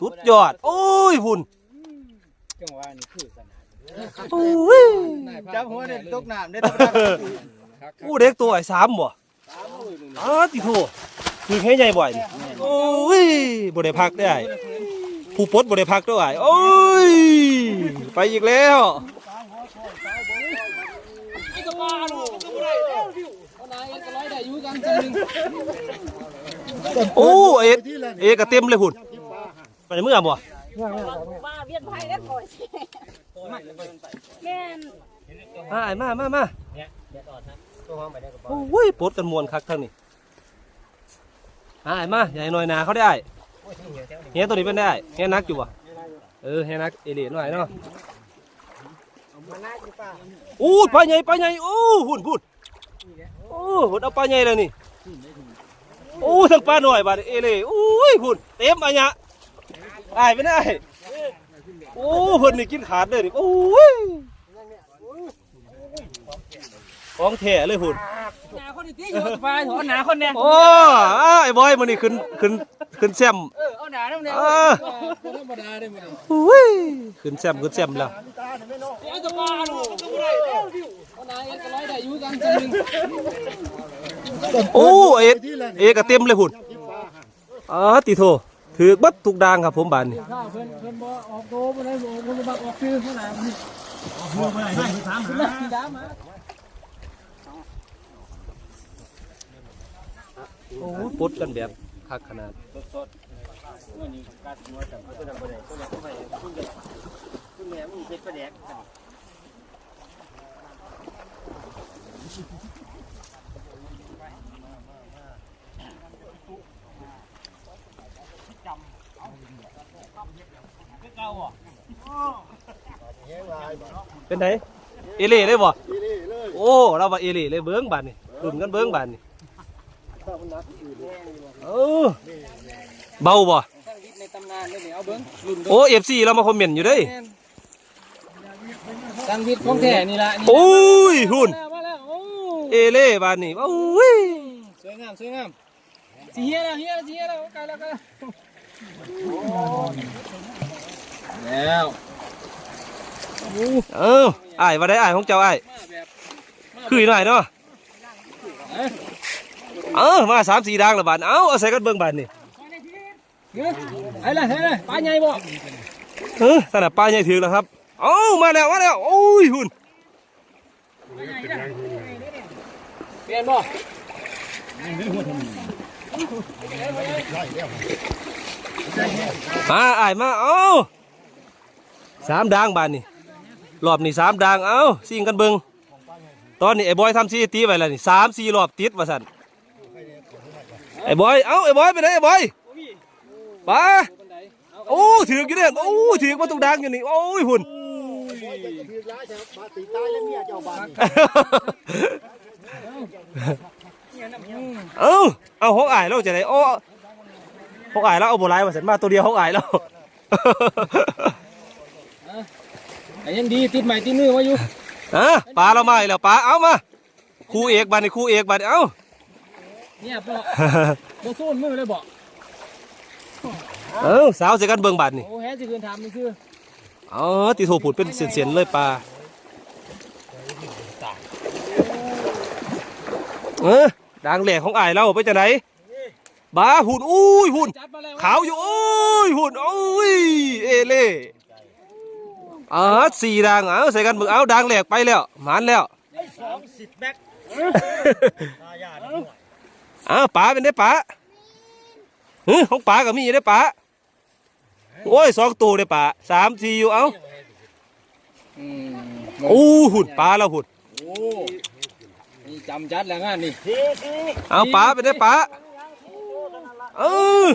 สุดยอด โอ้ยหุ่นจังหวะนี่คือขนาดโอ้ยจับหัวเนี่ยตกน้ำได้ตกอู้เด็กตัวไอ้สามบ่อ้าติโทคือแค่ใหญ่บ่อยนี่โอ้ยบ่ได้พักได้ผู้ปลดบ่ได้พักด้วยโอ้ยไปอีกแล้วโอ้เอ็ดเอ็ดก็เต็มเลยหุ่น ไปเมื่อบ่ว่าเวียนไผ่แล้วก่อยสิแม่นมาไอ้มามามาโอ้ยปลดกันมวนคักทั้งนี้มาไอ้มาใหญ่หน่อยหนาเขาได้เฮียตัวนี้เป็นได้เฮียนักอยู่บ่เออเฮียนักเอเลียหน่อยเนาะอู้ปลาใหญ่ปลาใหญ่โอ้หุ่นหุ่นโอ้หุ่นเอาปลาใหญ่เลยนี่โอ้ทั้งปลาหน่อยบาดเอเล่โอ้ยหุ่นเต็มอันเนี้ย อายไม่ได้โอ้หุ่นนี่กินขาดเลยนี่โอ้ยของแท้เลยหุ่นหนาคนนี้อยู่ไปหัวหนาคนเนี่ยโอ้ไอ้บอยมันนี่ขึ้นขึ้นขึ้นแซมเออเอาหนาเนี่ยเออธรรมดาได้มั้ยอุ้ยขึ้นแซมขึ้นแซมแล้วเอาจังหวะลูกก็บ่ได้แล้วดิเอาหนาเอ็นก็ร้อยได้อยู่กันจังนึงโอ้เอ็ดเอ็ดก็เต็มเลยหุ่นอ๋อติโท ถือบัดทุกดางครับผมบานนี่ข้าวเพิ่นเพิ่นบ่ออกโตบ่ได้บ่เพิ่นบ่ออกชื่อข้างหน้านี่ออกบ่ได้ให้ถามหาสีดำมาโอ้ปลดกันแบบคักขนาด เป็นไงเอเล่เลยบ่โอ้ เราว่าเอเล่เลยเบิ้งบานนี่รุ่นกันเบิ้งบานนี่เออเบาบ่ในตำนานเลยนี่เอาเบิ่งรุ่นโอ้เอฟซีเรามาคอมเมนต์อยู่เด้ยสังวิทย์ของแท้นี่ล่ะนี่โอ้ยหุ่นมาแล้วโอ้เอเล่บานนี่โอ้ยสวยงามสวยงามสีเฮียแล้วเฮียสีเฮียแล้วไกลแล้วก็แล้ว เอออ้ายว่าได้อ้ายของเจ้าอ้ายมาแบบคือหน่อยเนาะเออมาสามสี่ดังละบาทเอาเอาใส่กันเบิ่งบานนี่เฮ้ยไอ้ละเฮ้ยปลาใหญ่บ่เออสนับปลาใหญ่ถือแล้วครับเอ้ามาแล้วมาแล้วโอ้ยหุ่นเปลี่ยนบ่มาอ้ายมาเอ้าสามดังบานนี่ รอบนี้สามดังเอ้าสิ่งกันเบิงตอนนี้ไอ้บอยทำซีตีไว้แล้วนี่สามสี่รอบติดว่าสั่นไอ้บอยเอ้าไอ้บอยไปไหนไอ้บอยปลาโอ้ถือกอยู่เนี่ยโอ้ถือมาตรงดังอยู่นี่โอ้ยหุ่นเอ้าเอาหกอายแล้วจะไหนโอ้หกอายแล้วเอาโบราณมาเสร็จมาตัวเดียวหกอายแล้ว ไอ้ยังดีติดใหม่ติดมือมาอยู่อะปลาเรามาอีกแล้วปลาเอามาครูเอกบัดนี่ครูเอกบัดนี่เอาเนี่ยบ่บ่สู้มือเลยบ่เอาสาวเสกันเบิ่งบัดนี่โอ้แฮสิคืนถามนี่คืออ๋อตีโถผุดเป็นเสียนๆเลยปลาเออดังแหลกของอายเราไปจากไหนบาหุ่นอุ้ยหุ่นจัดมาแล้วขาวอยู่โอ้ยหุ่นโอ้ยเอเล่ อ่าสี่ดังเอาใส่กันมึงเอาดังแหลกไปแล้วหมานแล้วอ้าวป๋าเป็นได้ป๋าเฮ้ยของป๋ากับมีได้ป๋าโอ้ยสองตัวได้ป๋าสามสี่อยู่เอาอืมโอ้หุ่นป๋าแล้วหุ่นโอ้นี่จำจัดแล้วงานนี่เอาป๋าเป็นได้ป๋าเออ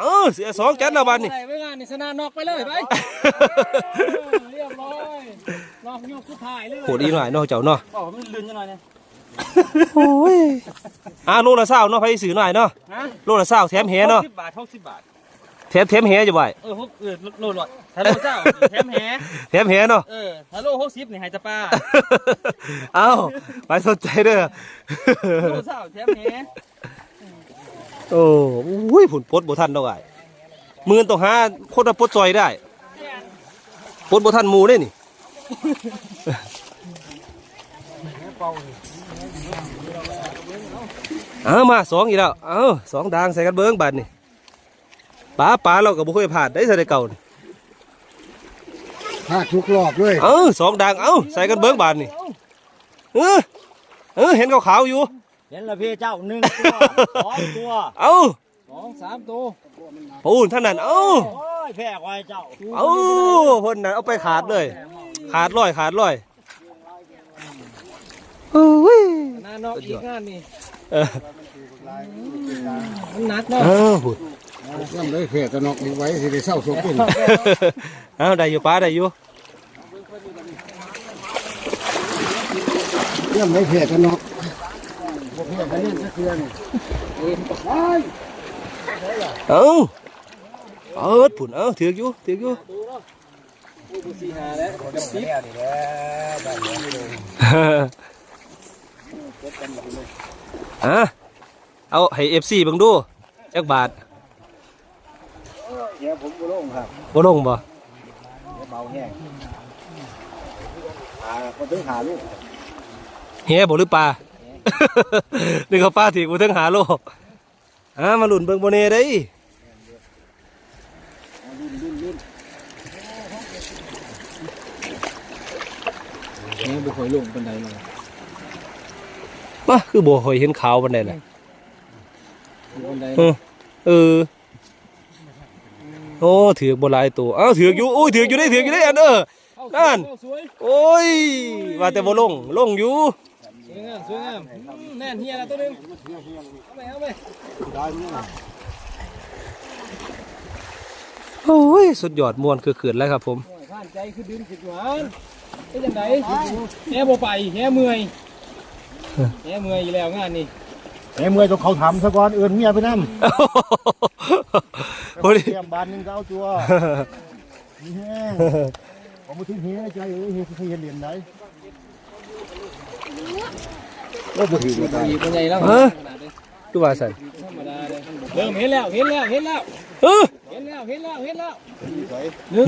เออเสียสองจัดแล้วบัดนี่อะไรไว้งานนี่สนานอกไปเลยไปเรียบร้อยนอกยกสุดท้ายเลยโหดอีหน่อยเนาะเจ้าเนาะบอกมันลื่นจังหน่อยเนี่ยโอ้ยอ่าโลละเศร้าเนาะไปซื้อหน่อยเนาะฮะโลละเศร้าแถมแหเนาะสิบบาทหกสิบบาทแถมแถมแหอยู่บ่อยเออหกเออโลหลอดถ้าโลเจ้าแถมแหแถมแหเนาะเออถ้าโลหกสิบนี่ให้จะป้าเอาไปสนใจเด้อโลเจ้าแถมแห โอ้อุ้ยผุนปดบ่ทันดอกไอ้เหมื่นต้องหาคนมาปลดซอยได้ปลดบ่ทันหมู่ได้นี่เอามาสองอีกแล้ว เอาสองดางใส่กันเบิ้งบัดนี่ปลาปลาเราก็บ่เคยผ่านได้ใส่ได้เก่านี่พลาดทุกรอบเลยเอาสองดาง เอาใส่กันเบิ้งบาดนี่ เออ เออ เห็นขาวๆอยู่ เห็นละพี่เจ้าหนึ่งตัวสองตัวเอาสองสามตัวปูนท่านนั้นเอาโอ้ยแพ้ควายเจ้าเอาคนนั้นเอาไปขาดเลย ขาดร้อยขาดร้อยโอ้ยนานอกอีกงานนี่เออมันหนักเนาะเอาหุ่นย่ำได้เพียกระนอกดีไว้สิได้เศร้าสมบูรณ์เอาได้อยู่ป้าได้อยู่ย่ำได้เพียกระนอกบ่ เพียกระเล่นสักเทื่อนี่เอาเอิดผุนเอาถือกอยู่ถือกอยู่สี่หาแล้วกับสิบอะเอาให้เอฟซีบังดูจักบาทเดี๋ยวผมบ่ลงครับบ่ลงบ่เบาแห้งอ่าก็ถึงหาลูกเฮียบ่หรือปลา นึกเขาปลาถีกูถึงหาโลอะมาหลุนเบิ่งบ่เน่ได้ยนี่บ่ค่อยลงปานใดเลยมาคือบ่ค่อยเห็นขาวปานใดล่ะปานใดเออเออโอ้ถือกบ่หลายตัวเอ้าถือกอยู่โอ้ยถือกอยู่ได้ถือกอยู่ได้อันเออนั่นสวยโอ้ยว่าแต่บ่ลงลงอยู่ส วยงามสวยงามอืมแน่นเฮียแล้วตัวหนึงเอาไปเอาไปโอ้ยสุดยอดม่วนคือขืนแล้วครับผม โอ้ยผ่านใจคือดึงสิบหวานเป็นจังไดแห่บ่ไปแห่เมื่อยแห่เมื่อยอยู่แล้วงานนี้ไอ้เมื่อยต้องเขาทำซะก่อนเอื่นเมียไปนั่โอ้ยเตรียมบานหนึ่งก็เอาตัวนี่แห้งผมมาถึงเฮียใจเอ้ยเฮียเคยเห็นเหรียญไหน โอ้โหถือมาตายอีกเป็นไงแล้วฮะคือว่าซั่นธรรมดาเลยเริ่มเห็นแล้วเห็นแล้วเห็นแล้วเออเห็นแล้วเห็นแล้วเห็นแล้ว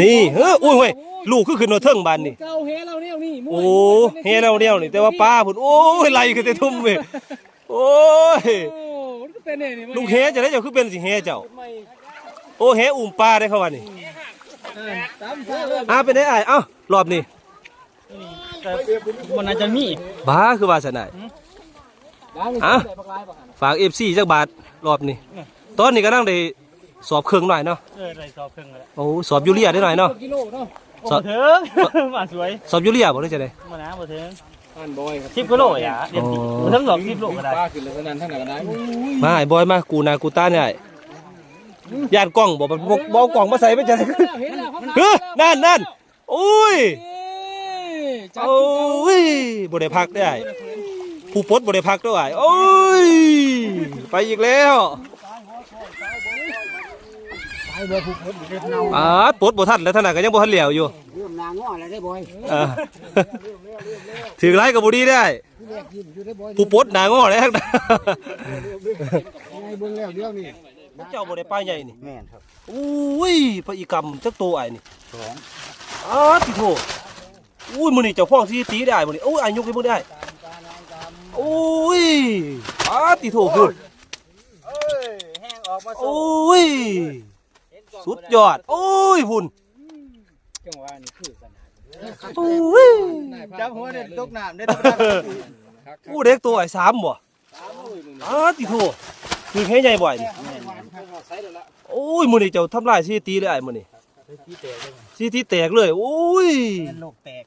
นี่เอออุ้ยเว้ยลูกคือขึ้นมาเทิงบานนี่เก้าเฮแล้วเนี่ยนี่โอ้เฮแล้วเดียวนี่แต่ว่าป้าพุ่นโอ้ยไหลคือแต่ทุ่มเว้ยโอ้ยโอ้มันก็เป็นเนี่ยนี่ลูกเฮจะได้เจ้าคือเป็นสิเฮเจ้าไม่โอ้เฮอุ้มปลาได้เขาว่านี่อ่าตามซะเลยอ่าเป็นได้อ้ายเอ้ารอบนี้มันน่าจะมีบ้าคือว่าซั่นน่ะล้าง มืออะใส่ปากลายปากหันฝาก FC จักบาทรอบนี้ตอนนี้ก็นั่งได้สอบเครื่องหน่อยเนาะเออได้สอบครึ่งแล้วโอ้สอบยูเรียได้หน่อยเนาะกิโลเนาะสอบเถิงมาสวยสอบยูเรียบ่ได้จะได้มานะมาเถิงผ่านบอยครับสิบกิโลอะเดี๋ยวมันทั้งสองสิบโลก็ได้ป้าขึ้นแล้วก็นั่นทั้งนั้นก็ได้มาไอ้บอยมากูนากูตาเนี่ยไอ้ญาติกล้องบ่บ่บ่บ่เอากล้องมาใส่ไปจะได้เห็นแล้วเฮ้อนั่นนั่นโอ้ยจัดโอ้ยบ่ได้พักได้ ผู้ปลดบ่ได้พักด้วยโอ้ย ไปอีกแล้วไอ้เบอร์ผู้คนอยู่ในเนาอ่าปลดบ่ทันแล้วท่านน่ะก็ยังบ่ทันเหลียวอยู่เริ่มนางง้อแล้วได้บอยอ่าถือไรกับบ่ดีได้แรกยิ้มอยู่ได้บอยผู้ปลดหน้างอแล้วนะยังไงเบิ่งแล้วเดี๋ยวนี้เจ้าบ่ได้ป้ายใหญ่นี่แม่นครับอุ้ยพระอีกรรมจักโตไอ้นี่สองอ้าติโถอุ้ยมื้อนี้เจ้าฟ้องสิตีได้มื้อนี้โอ้ยอายุให้บ่ได้ อุ้ยอ้าติโถคุณเอ้ยแห้งออกมาโอ้ย สุดยอด โอ้ยพุ่นจังหวะนี้คือกันโอ้ยจับหัวเด็ดตกน้ำได้อู้เด็กตัวไอ้สามบ่อ้าติโถคือแค่ใหญ่บ่ไอ้นี่โอ้ยมื้อนี้เจ้าทำลายสถิติเลยไอ้มื้อนี้สถิติแตกเลยโอ้ยโลกแตก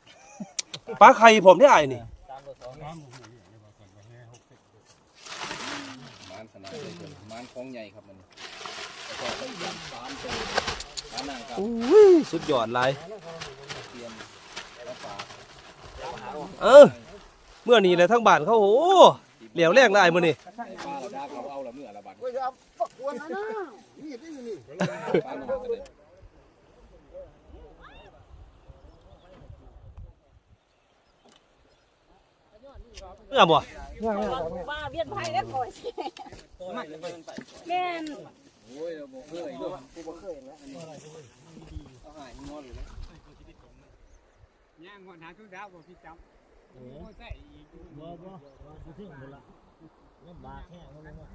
ปลาไข่ผมได้ไอ้นี่ มันของใหญ่ครับมันโอ้ยสุดยอดเลยเออเมื่อนี้แหละทั้งบ้านเขาโอ้เหลียวแรงได้มื้อนี้ป้าเราด่า เครื่องแล้วของเนี่ยว่าเบี้ยนไผ่ได้ก่อยสิแม่นโอ้ยเราบอกเคยด้วยกูบอกเคยแล้วอันนี้เอาหายงอนอยู่แล้วย่างก่อนหาทุกดาวบอกพี่จำโอ้ใส่อีกบ่บ่บ่ซื้อหมดละลำบากแค่นั้นเลย